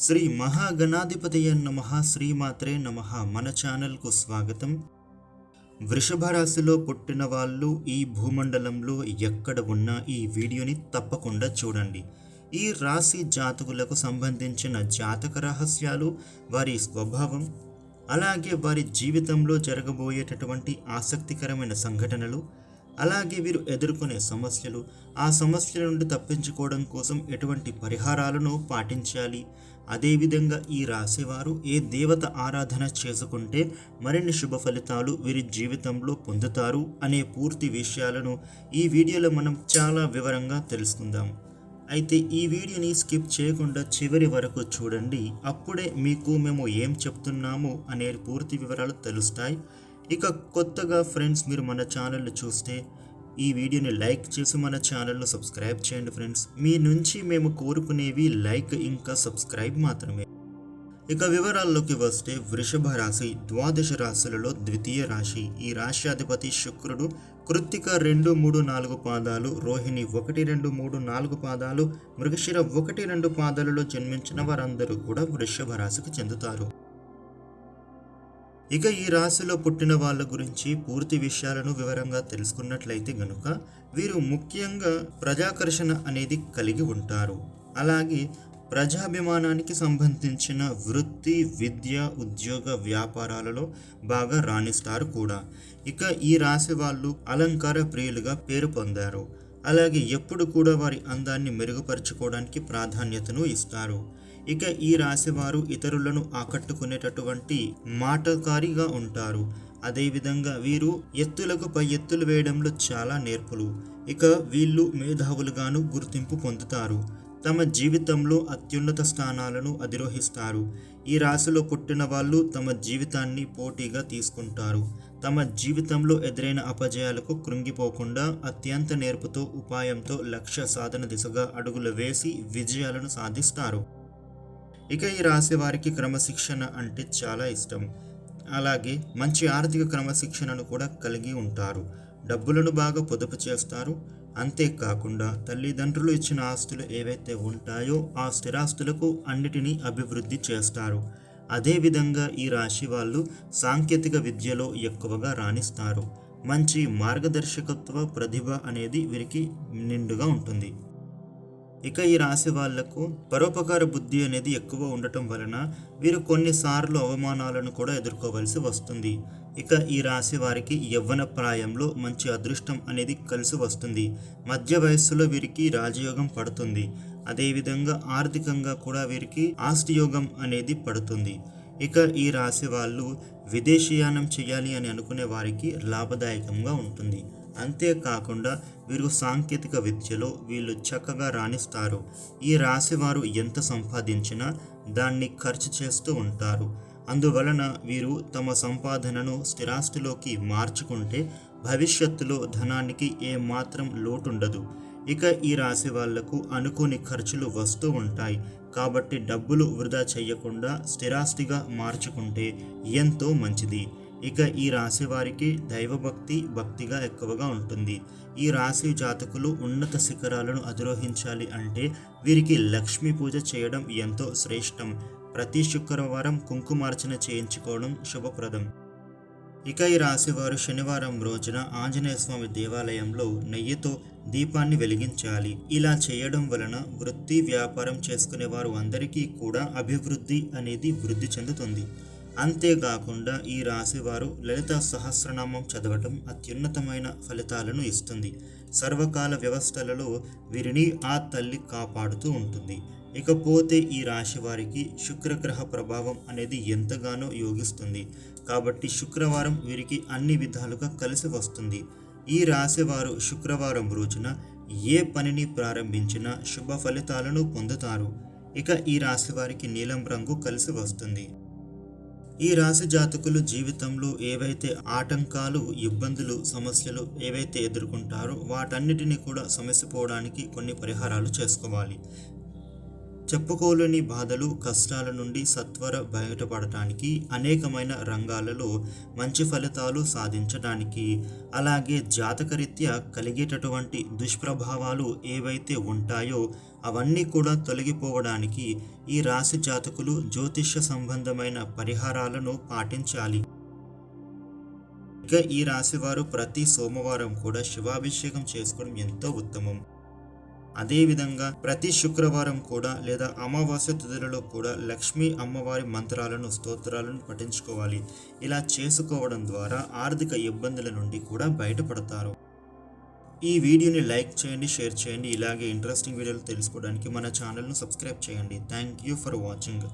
శ్రీ మహాగణాధిపతయ నమ శ్రీమాత్రే నమ. మన ఛానల్కు స్వాగతం. వృషభ రాశిలో పుట్టిన వాళ్ళు ఈ భూమండలంలో ఎక్కడ ఉన్నా ఈ వీడియోని తప్పకుండా చూడండి. ఈ రాశి జాతకులకు సంబంధించిన జాతక రహస్యాలు వారి స్వభావం అలాగే వారి జీవితంలో జరగబోయేటటువంటి ఆసక్తికరమైన సంఘటనలు అలాగే వీరు ఎదుర్కొనే సమస్యలు ఆ సమస్యల నుండి తప్పించుకోవడం కోసం ఎటువంటి పరిహారాలను పాటించాలి? అదేవిధంగా ఈ రాశివారు ఏ దేవత ఆరాధన చేసుకుంటే మరిన్ని శుభ ఫలితాలు వీరి జీవితంలో పొందుతారు అనే పూర్తి విషయాలను ఈ వీడియోలో మనం చాలా వివరంగా తెలుసుకుందాం. అయితే ఈ వీడియోని స్కిప్ చేయకుండా చివరి వరకు చూడండి. అప్పుడే మీకు మేము ఏం చెప్తున్నాము అనే పూర్తి వివరాలు తెలుస్తాయి. ఇక కొత్తగా ఫ్రెండ్స్ మీరు మన ఛానల్ని చూస్తే ఈ వీడియోని లైక్ చేసి మన ఛానల్ను సబ్స్క్రైబ్ చేయండి ఫ్రెండ్స్. మీ నుంచి మేము కోరుకునేవి లైక్ ఇంకా సబ్స్క్రైబ్ మాత్రమే. ఇక వివరాల్లోకి వస్తే వృషభ రాశి ద్వాదశ రాశులలో ద్వితీయ రాశి. ఈ రాశ్యాధిపతి శుక్రుడు కృత్తిక రెండు మూడు నాలుగు పాదాలు రోహిణి ఒకటి రెండు మూడు నాలుగు పాదాలు మృగశిర ఒకటి రెండు పాదాలలో జన్మించిన వారందరూ కూడా వృషభ రాశికి చెందుతారు. ఇక ఈ రాశిలో పుట్టిన వాళ్ళ గురించి పూర్తి విషయాలను వివరంగా తెలుసుకున్నట్లయితే గనుక వీరు ముఖ్యంగా ప్రజాకర్షణ అనేది కలిగి ఉంటారు. అలాగే ప్రజాభిమానానికి సంబంధించిన వృత్తి విద్య ఉద్యోగ వ్యాపారాలలో బాగా రాణిస్తారు కూడా. ఇక ఈ రాశి వాళ్ళు అలంకార ప్రియులుగా పేరు పొందారు. అలాగే ఎప్పుడు కూడా వారి అందాన్ని మెరుగుపరుచుకోవడానికి ప్రాధాన్యతను ఇస్తారు. ఇక ఈ రాశివారు ఇతరులను ఆకట్టుకునేటటువంటి మాటకారిగా ఉంటారు. అదేవిధంగా వీరు ఎత్తులకు పై ఎత్తులు వేయడంలో చాలా నేర్పులు. ఇక వీళ్ళు మేధావులుగాను గుర్తింపు పొందుతారు. తమ జీవితంలో అత్యున్నత స్థానాలను అధిరోహిస్తారు. ఈ రాశిలో పుట్టిన వాళ్ళు తమ జీవితాన్ని పోటీగా తీసుకుంటారు. తమ జీవితంలో ఎదురైన అపజయాలకు కృంగిపోకుండా అత్యంత నేర్పుతో ఉపాయంతో లక్ష్య సాధన దిశగా అడుగులు వేసి విజయాలను సాధిస్తారు. ఇక ఈ రాశి వారికి క్రమశిక్షణ అంటే చాలా ఇష్టం. అలాగే మంచి ఆర్థిక క్రమశిక్షణను కూడా కలిగి ఉంటారు. డబ్బులను బాగా పొదుపు చేస్తారు. అంతేకాకుండా తల్లిదండ్రులు ఇచ్చిన ఆస్తులు ఏవైతే ఉంటాయో ఆ స్థిరాస్తులకు అన్నిటినీ అభివృద్ధి చేస్తారు. అదేవిధంగా ఈ రాశి వాళ్ళు సాంకేతిక విద్యలో ఎక్కువగా రాణిస్తారు. మంచి మార్గదర్శకత్వ ప్రతిభ అనేది వీరికి నిండుగా ఉంటుంది. ఇక ఈ రాశి వాళ్ళకు పరోపకార బుద్ధి అనేది ఎక్కువ ఉండటం వలన వీరు కొన్నిసార్లు అవమానాలను కూడా ఎదుర్కోవలసి వస్తుంది. ఇక ఈ రాశి వారికి యవ్వన ప్రాయంలో మంచి అదృష్టం అనేది కలిసి వస్తుంది. మధ్య వయస్సులో వీరికి రాజయోగం పడుతుంది. అదేవిధంగా ఆర్థికంగా కూడా వీరికి ఆస్తి యోగం అనేది పడుతుంది. ఇక ఈ రాశి వాళ్ళు విదేశీయానం చేయాలి అని అనుకునే వారికి లాభదాయకంగా ఉంటుంది. అంతేకాకుండా వీరు సాంకేతిక విద్యలో వీళ్ళు చక్కగా రాణిస్తారు. ఈ రాశి వారు ఎంత సంపాదించినా దాన్ని ఖర్చు చేస్తూ ఉంటారు. అందువలన వీరు తమ సంపాదనను స్థిరాస్తిలోకి మార్చుకుంటే భవిష్యత్తులో ధనానికి ఏమాత్రం లోటుండదు. ఇక ఈ రాశి వాళ్ళకు అనుకోని ఖర్చులు వస్తూ ఉంటాయి. కాబట్టి డబ్బులు వృధా చేయకుండా స్థిరాస్తిగా మార్చుకుంటే ఎంతో మంచిది. ఇక ఈ రాశి వారికి దైవభక్తి భక్తిగా ఎక్కువగా ఉంటుంది. ఈ రాశి జాతకులు ఉన్నత శిఖరాలను అధిరోహించాలి అంటే వీరికి లక్ష్మీ పూజ చేయడం ఎంతో శ్రేష్టం. ప్రతి శుక్రవారం కుంకుమార్చన చేయించుకోవడం శుభప్రదం. ఇక ఈ రాశి వారు శనివారం రోజున ఆంజనేయ స్వామి దేవాలయంలో నెయ్యితో దీపాన్ని వెలిగించాలి. ఇలా చేయడం వలన వృత్తి వ్యాపారం చేసుకునే వారు అందరికీ కూడా అభివృద్ధి అనేది వృద్ధి చెందుతుంది. అంతేకాకుండా ఈ రాశివారు లలిత సహస్రనామం చదవటం అత్యున్నతమైన ఫలితాలను ఇస్తుంది. సర్వకాల వ్యవస్థలలో వీరిని ఆ తల్లి కాపాడుతూ ఉంటుంది. ఇకపోతే ఈ రాశి వారికి శుక్రగ్రహ ప్రభావం అనేది ఎంతగానో యోగిస్తుంది. కాబట్టి శుక్రవారం వీరికి అన్ని విధాలుగా కలిసి వస్తుంది. ఈ రాశివారు శుక్రవారం రోజున ఏ పనిని ప్రారంభించినా శుభ ఫలితాలను పొందుతారు. ఇక ఈ రాశి వారికి నీలం రంగు కలిసి వస్తుంది. ఈ రాశి జాతకులు జీవితంలో ఏవైతే ఆటంకాలు ఇబ్బందులు సమస్యలు ఏవైతే ఎదుర్కొంటారో వాటన్నిటిని కూడా సమస్యపోవడానికి కొన్ని పరిహారాలు చేసుకోవాలి. చెప్పుకోలేని బాధలు కష్టాల నుండి సత్వర బయటపడటానికి అనేకమైన రంగాలలో మంచి ఫలితాలు సాధించడానికి అలాగే జాతకరీత్యా కలిగేటటువంటి దుష్ప్రభావాలు ఏవైతే ఉంటాయో అవన్నీ కూడా తొలగిపోవడానికి ఈ రాశి జాతకులు జ్యోతిష్య సంబంధమైన పరిహారాలను పాటించాలి. ఇక ఈ రాశివారు ప్రతి సోమవారం కూడా శివాభిషేకం చేసుకోవడం ఎంతో ఉత్తమం. అదేవిధంగా ప్రతి శుక్రవారం కూడా లేదా అమావాస్య తిథులలో కూడా లక్ష్మీ అమ్మవారి మంత్రాలను స్తోత్రాలను పఠించుకోవాలి. ఇలా చేసుకోవడం ద్వారా ఆర్థిక ఇబ్బందుల నుండి కూడా బయటపడతారు. ఈ వీడియోని లైక్ చేయండి షేర్ చేయండి. ఇలాగే ఇంట్రెస్టింగ్ వీడియోలు తెలుసుకోవడానికి మన ఛానల్ను సబ్స్క్రైబ్ చేయండి. Thank you for watching